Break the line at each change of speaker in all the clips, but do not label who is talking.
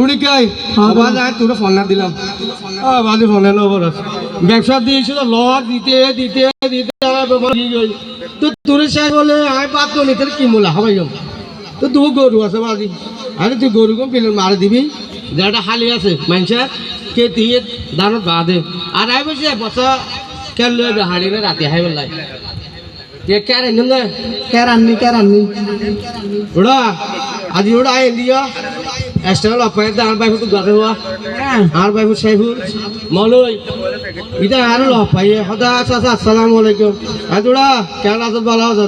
উড়িকাই আবার আর তোরা ফোন না দিলাম। বাদি ফোনে নবর ব্যবসা দিয়েছিল লস দিতে দিতে দিতে হয়ে। তো তোর শেষ বলে আমি পাত তো নিতে কি মূলা হবাই তো তুই গরু আছে বাদি আরে তুই গরু কম পেলে মারে দিবি? যেটা হালি আছে মানুষের কে দিয়ে দানত বাঁধে। আর আই বসে বসা কেন লইবে হাড়ি রাতে হাই বেলায় কে কে রে না
কেরাননি কেরাননি
ওড়া আজি ওড়া আই দিয়া এক্সট্রা লপাই আর বাইফু তো গাতে হওয়া আর বাইফু সাইফু মলই ইটা আর লপাই হদা চাচা আসসালামু আলাইকুম। আজ ওড়া কেন আজ ভালো আছ?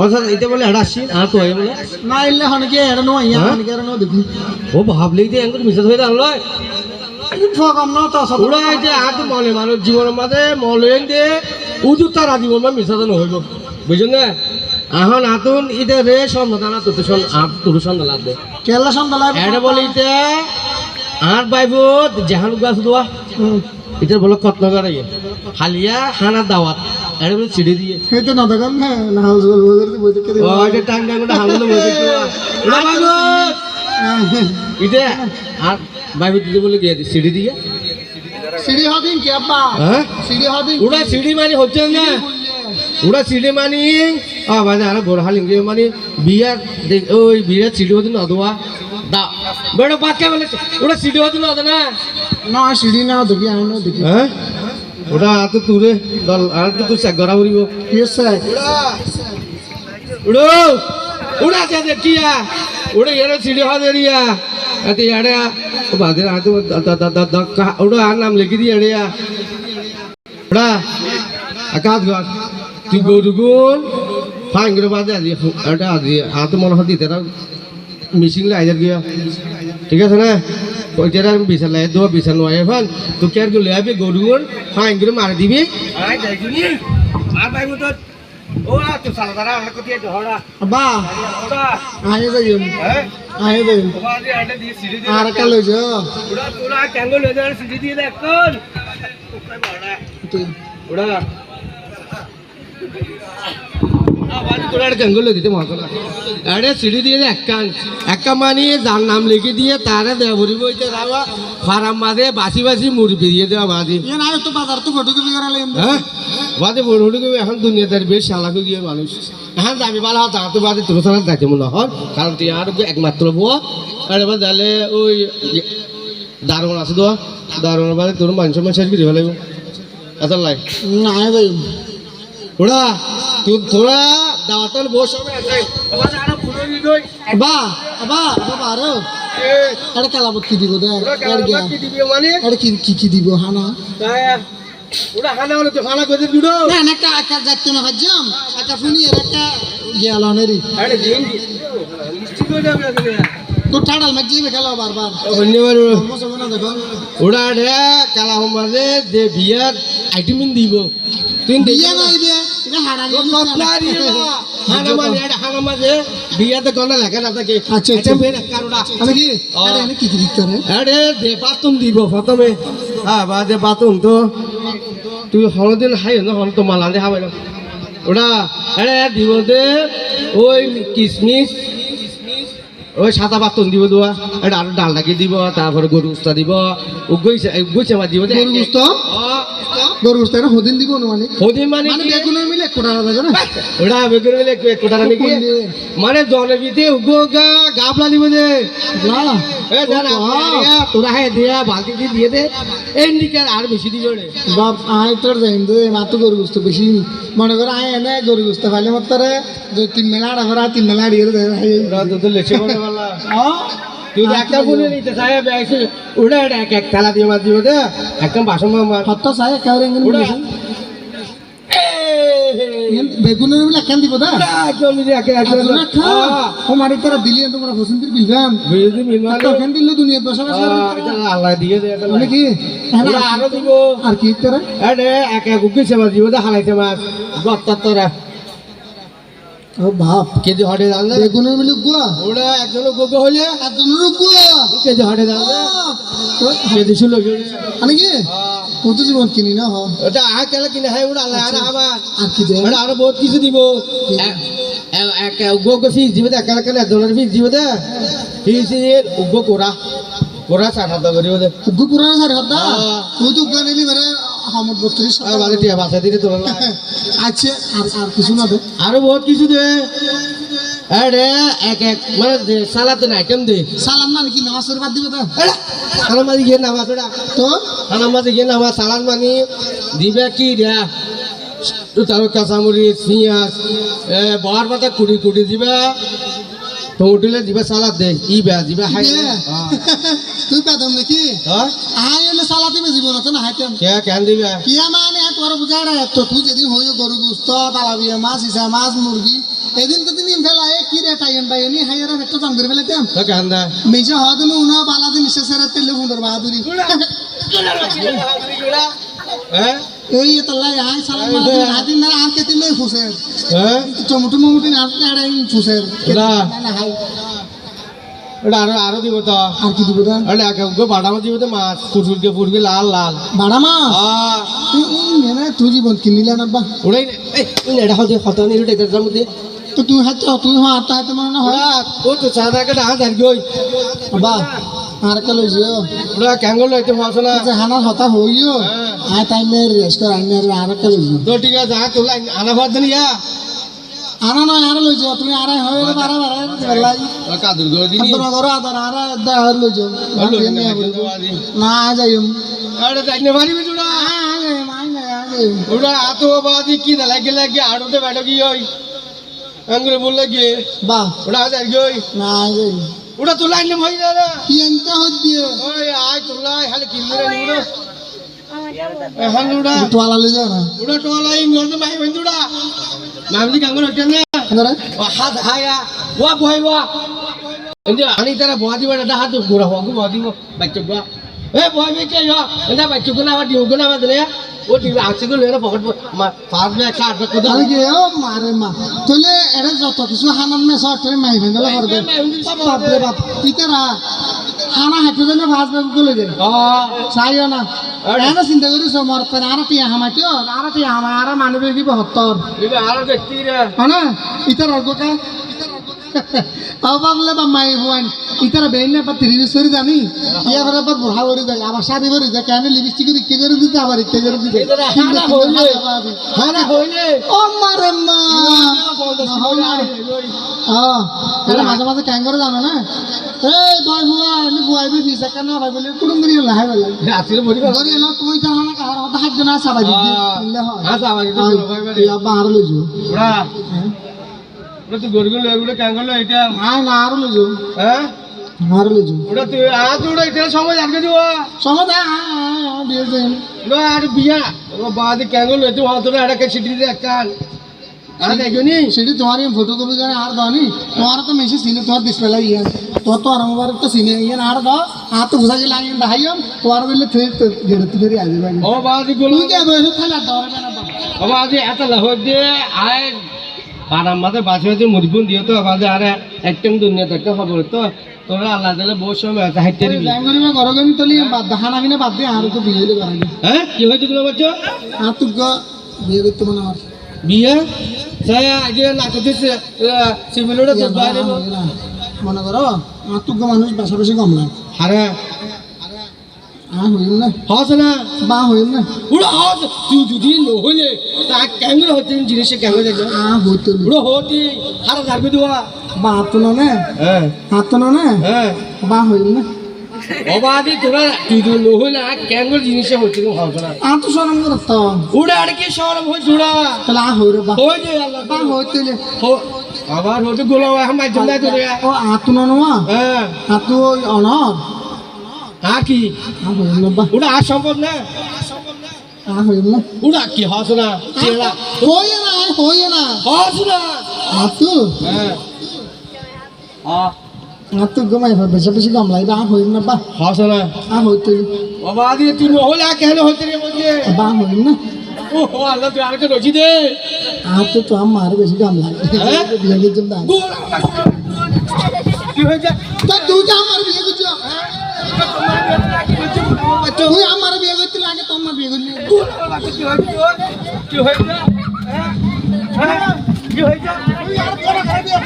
অর্থাৎ এটা বলে হাড়াসি আর তো হয় বলে।
না ইল্লে হনকে এড় নো ইয়া
হ্যাঁ?
হনকে এড় নো দেখি।
ও ভাবলেই তো এঙ্গুর মিশা হয়ে দাঁড়াল।
ফকম ন তো সব
এই যে আর তো মনে মানুষ জীবনের মাঝে মলেন দে উজু তারা জীবন মা মিশা তো নহইব বুঝছেন না? এখন আতুন ইটা রে সন্ধান তোর তোর সন্ধান লাগবে
কেলা সন্দালাই
এটা বলিতে আর বাইব জাহান গাছ দোয়া এটা বলো কতনগর ইয়ে। হালিয়া হানা দাওয়াত। এটা বলে চিড়ি দিয়ে।
হেতে না দেখান না না হাউস বল বল বই দেখে
ও এটা টাং টাং করে হামলে বলে না বাইব! এটা আর বাইব দিতে বলে গিয়ে দি সিঁড়ি দিয়ে।
সিঁড়ি হদিন কি আব্বা?
হ্যাঁ?
সিঁড়ি হদিন
ওরা সিঁড়ি মানি হচ্ছে না। ওরা সিঁড়ি মানি আ বাজে আর বড় হালিং যে মানে বিয়ার দেখ- ওই বিয়ার সিঁড়ি হতে না দোয়া দা বড় বাচ্চা বলে ওরা সিঁড়ি হতে না না
না সিঁড়ি না দেখি আমি না দেখি
হ্যাঁ ওটা তো তুরে দল আর তো তুই চেক করা করিব
ইয়েস
উড়ো উড়া কে দেখিয়া উড়ে এর সিঁড়ি হা দেরিয়া এতে এড়ে বাদে আতো দা দা দা দা উড়ো আর নাম লিখি দি এড়ে উড়া আকাশ গর তুই গরুগুন ফাইন করে বাদে আজি এটা আজি আতো মনে হয় দিতে মিশিং লাই গিয়া ঠিক আছে না? ওইটার আমি বিছান লাই দেবো। বিছান নয় এখন তুই কেয়ার করে লাই গরুগুন ফাইন করে মারি দিবি আর ভাই মতো তো
আর
ওরা সিঁড়ি দিয়ে দেখ ওরা আবার তোরা একটা ক্যাঙ্গল দিতে মহকলা আরে সিঁড়ি দিয়ে একান একা মানিয়ে যার নাম লিখে দিয়ে তারা দেওয়া ভরি বইতে রাওয়া ফারাম মাঝে বাসি বাসি মুড়ি বেরিয়ে দেওয়া বাজি
না তো বাজার তো ফটোকপি করালে
বাদে বড় হলে এখন দুনিয়াদার বেশ চালাক গিয়ে মানুষ এখন যাবি তা তো বাদে তোর সাথে যাইতে মনে হয় কারণ তুই আর একমাত্র বুয়া আর এবার তাহলে ওই দারুণ আছে তো দারুণের বাদে তোর মানুষ মানুষ করে ফেলাইব এত লাই
না
ওরা তোরা দাওয়াতের বস
বাবা আরও। এটা কালাবত কি দিব দে
ওরা
এর গিয়া
কি মানে?
এটা কি কি কি দিব হানা?
ওরা খানা হলে তো করে
না একটা একটা না একটা ফুনি এর একটা
আরে দিন মিষ্টি করে
দেখো।
ওরা কালা হোমারে দে বিয়ার আইটেমিন দিব। তুই
নাই
মানে বিয়াতে না
আচ্ছা, আচ্ছা।
কারোটা
আমি কি? আরে এনে কি কি দিতে রে
আরে দে বাতুন দিব প্রথমে। হ্যাঁ বা দে বাতুন তো। তুই হলদিন হাই না হল তো মালা দে হাবাই ওটা আরে দিব দে। ওই কিসমিস। ওই সাদা বাতন দিব দোয়া এটা আরও ডাল ডাকি দিব তারপরে গরু উস্তা দিব। গইছে গইছে মা দিব
গরু
উস্তা?
গরু উস্তা এটা হদিন দিব না মানে
হদিন মানে
মানে বেগুন মিলে না
ওটা বেগুন মিলে কোটারা নাকি?
কোন
মানে জলে বিতে উগো গা গাবলা দিব দে
না
এ জানা তোরা হে দিয়া বালতি দিয়ে দিয়ে দে। নিকে আর বেশি দিবে রে।
বাপ আয় তোর যাইম দে মাত্র গরু গোস্ত বেশি। মনে করে আয় এনে গরু গোস্ত খাইলে মাত্রে যে তিন মেলা আড়া ভরা তিন মেলা আড়িয়ে
তো তো লেছে বলে। বালা তুই একটা বলে নিতে চাই ওটা এক এক থালা দিয়ে মাছ দিব একদম বাসন মার
হত্তা বেগুনের মিলে কেন দিব দা?
একদম নিজে একে একদম
না খা। ও মারি তারা দিলি তোমরা পছন্দের বিলবাম
বুঝলি মিনমাল
তো কেন দিলে দুনিয়া বসে বসে
আল্লাহ দিয়ে দে
মানে কি?
আরও দিব।
আর কি তোরা?
আরে এক উকিছে মাছ দিব দে হালাইছে মাছ। গত্তা তোরা।
ও বাপ।
কেজি হটে জানলে
বেগুনের মিলে গুয়া।
ওরা একজন গোগো হলে
একজনের গুয়া।
কেজি হটে জানলে
তো
কেজি শুলো
মানে কি? ও তো জীবন কিনি না হ
ওটা আহ কেলা কিনে হ্যাঁ আল্লাহ আর আবার।
আর কি দে
ওরা আরও বহুত কিছু দিব। এক গোগো ফিস দিবে দে কেলা কেলা ডলার ফিস দিবে দে। ফিস উগ্র কোরা। কোরা সার হাত করিবে ওদের
উগ্গু পুরানো সারি হতা
হ্যাঁ।
তুই তো উগ্গা নিলি হামদ বত্রিশ।
আর বাজে টিয়া বাসা দিলে
আচ্ছা আর আর কিছু না দে
আরও বহুত কিছু দে। আরে এক এক মানে দে সালাতেন আইটেম দে।
সালাম না নামাজের বাদ দিবে তো?
সালাম মাঝে গিয়ে নামাজ ওটা?
তো?
সালাম মাঝে গিয়ে নামাজ সালান মানি দিবে কি রে? তার কাঁচামরিচ পিঁয়াজ এ বহার পাতা কুড়ি কুড়ি দিবে। টমেটোলে দিবে সালাদ দে ই বেয়া দিবে হাই
তুই পেদম নাকি
হ্যাঁ
আই এলে সালাতে বেজিব না তো না হাইতেম
কে কেন দিবে?
কিয়া মানে তোর বুঝাই রে তো তুই যেদিন হইল গরু গুস্ত তালাবিয়া মাছ ইসা মাছ মুরগি এদিন তো দিন ফেলা এ কি রে টাইনি হাইয়ারা ভেট্টা চাম করে ফেলাইতাম
তো কেন দে।
মেজা তুমি উনা বালা দিন সেসের তেলে সুন্দর বাহাদুরি
হ্যাঁ
এই তাল্লাই আই সালাম মালা হাদিন না আর কেতি লই ফুসের।
হ্যাঁ?
টমেটো মমুটি আর আড়াই ফুসের।
না।
না হাই
ওটা আরও আরও দিব তো।
আর কি দিব তা?
আরে একে গো বাদাম দিব তো মাছ। ফুটফুটকে ফুটকে লাল লাল।
বাড়া মা
আ
মেনে তুই জীবন কিনিলে না বা।
ওড়াই এই নেড়া হতে হতা নি রুটে তার মধ্যে
তো তুই হাতে তুই হাতে হাতে মানে না হয়?
ও তো সাদা গই
আর কে লই যেও
ওরা ক্যাঙ্গল লইতে পারছ না
হতা হইও
হ্যাঁ।
আই টাইমে রেস্ট কর আই মেরে আর কে লই
তো ঠিক আছে আ তোলা আনা ভাত দিন ইয়া
আনা না আর লই তুমি আরে হয় বারা বারা বেলাই।
কাদুর করে দিনি।
আদর আদর আদর আর দা আর লই যাও।
হলো
আর
না
যাইম।
আরে যাইনে মারি বিটুড়া
আগে না আগে
ওরা আতো বাদি কি দা লাগে লাগে আড়োতে কি হই আঙ্গুরে বল লাগে।
বাহ।
ওরা যাই গই
না যাই
ওরা তোলা আইনে ভাই না না
কি এনটা হইদিয়ে
ওই আয় তোলা খালি কিলরে নিউড়ো এখন ওরা
তোয়ালা লই যাও না
ওরা তোলা ইংরেজি মাই বন্ধুড়া মামজি কাঙ্গুর হচ্ছে না?
ধরে
হাত হায়া ওয়া বহাইবা এন্де আনি তারা বয়া দিবা এটা হাত ঘুরা হওয়া বয়া দিব। বাচ্চা এ বয় মে কে ইয়া এন্ده বাচ্চা গুনা আবার দিও গুনা আবার দে ও দিবা আছে গুলো এর পকেট মা পার মে কাট বে কোদা।
আমি কি ও মারে মা। তোলে এটা যত কিছু হানান মে সর তুমি মাই ভেঙ্গলা করবে বাপ রে বাপ ইতারা হানা হাঁটু দিলে ভাজ বাবু গলে যায়
আ
চাইও না। এনে চিন্তা করিস মর পেন আর টিয়া হামাইতো আর টিয়া হামাই আর মানবে কি বহত্তর?
দিবা আর গতি রে।
হনা ইতার অর্গ পাবলে বা মাই হুয়ান ইতারা বেইনে বা তিরিশ সরি জানি। ইয়া করে আবার বুড়া করে যায় আবার শাড়ি করে যায়। কেন লিপস্টিক ইকে করে দিতে আবার ইকে করে দিতে ও মারে মা। হ্যাঁ এটা মাঝে মাঝে ক্যাং করে জানো না? এই বয় ভুয়া এমনি ভুয়াইবি দিছে। কেন ভাই বলে কুড়ুম করি লাহাই বলে
রাত্রে বলি
ধরে এলো তুই তো হানা কাহার হতা হাত না সাবাই বললে হয়। তুই আব্বা আর লইছো
তুই গরগুল এগুলো কাঙ্গুল এটা
আয় না আর লইছো
হ্যাঁ?
আর লইছো
ওরা তুই আজ ওরা এটা সময় আটকে দিব
সমদা আয় আয় আয় দিয়েছে।
ওরা আর বিয়া। ও বাদ কাঙ্গুল হইতে হতো না এটা সিটি দিয়ে একটা। আর দেখনি
সেটি তোমার ফটো কপি করে আর দাও তোমার তো মেসে সিনে তোমার ডিসপ্লে লাগি তোর তো আর মোবাইল তো সিনে ইয়ে আর দাও। আর তো বুঝা গেলে আইন দাহাইম তোমার বললে তুই তো গেড়ে তুই ফেরি আসবে।
ও বাদগুলো
তুই কে বসে খালি আর দাও না
ও বাদ এত লাহর দিয়ে আয় পারাম মাঝে বাসে বাসে মুরগুন দিয়ে তো বাদে আর একদম দুনিয়া দেখতে খবর তো। তোরা আল্লাহ দিলে বহু সময় আছে হাইতে দিবি।
তলি বাদ দাহানা বিনা বাদ দিয়ে আর তো বিয়ে হইলে
হ্যাঁ? কি হয়েছে গুলো বাচ্চা
আর তুই বিয়ে করতে মানে আমার
বিয়ে।
মনে করো আর তুই মানুষ বেশি কম না।
hara
আর হইল না
haus na
বা হইল না
tu jadi no hole tak kangro hotin jinis se kangro jaga
আর হইতে
udah hoti hara darbe dua
বা হাত না না
eh
হাত না না
eh
বা হইল না
tu tu no hole ak kangro jinis se hotin haus na
আর তো সরম করতো
ada ke shoram hoy jura
তাহলে আ হইরে বা
hoy je allah
বা হইতে
ho আবার হতে গোলা হাম জমা তো
ও আতু না
হ্যাঁ
আতু অনর
কি আর সম্ভব না
আ হইল না
উড়া কি হাস না চেলা
হইয়ে না হইয়ে না
হাস না
আতু
হ্যাঁ আ
আতু গমাই বেশি বেশি কম লাগে আ হইল না বা
হাস না
আ হইতে
বাবা দি তুই নহলে আর কেন হতে রে বলছে
বা হইল না
ও হো আল্লাহ তুই আরেকটা রচি দে
আতু তো আমার বেশি লাগে
কি হয়েছে
তো তুই আমার বিয়ে করছ তুই আমার বিয়ে করতে লাগে তোমার বিয়ে করলি
গোলা কি হয়েছে কি হয়েছে হ্যাঁ? হ্যাঁ? কি হয়েছে
তুই আর বড় করে বিয়ে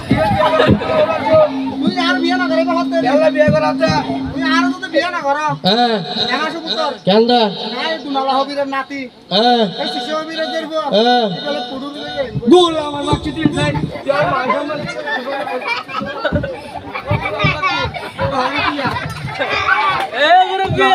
তুই আর বিয়ে না করে বহুত দেরি
কেলা বিয়ে করাতে
তুমি আর যদি বিয়ে না করো
হ্যাঁ
একা শুধু তোর
কেন্দা
নাই দুনালা হবিরের নাতি
হ্যাঁ
এই শিশু হবিরের দেখব
হ্যাঁ
তাহলে পুডুর লগে
গোল আমার মাছি দিন যাই যার মাঝে
এ মুরব্বি!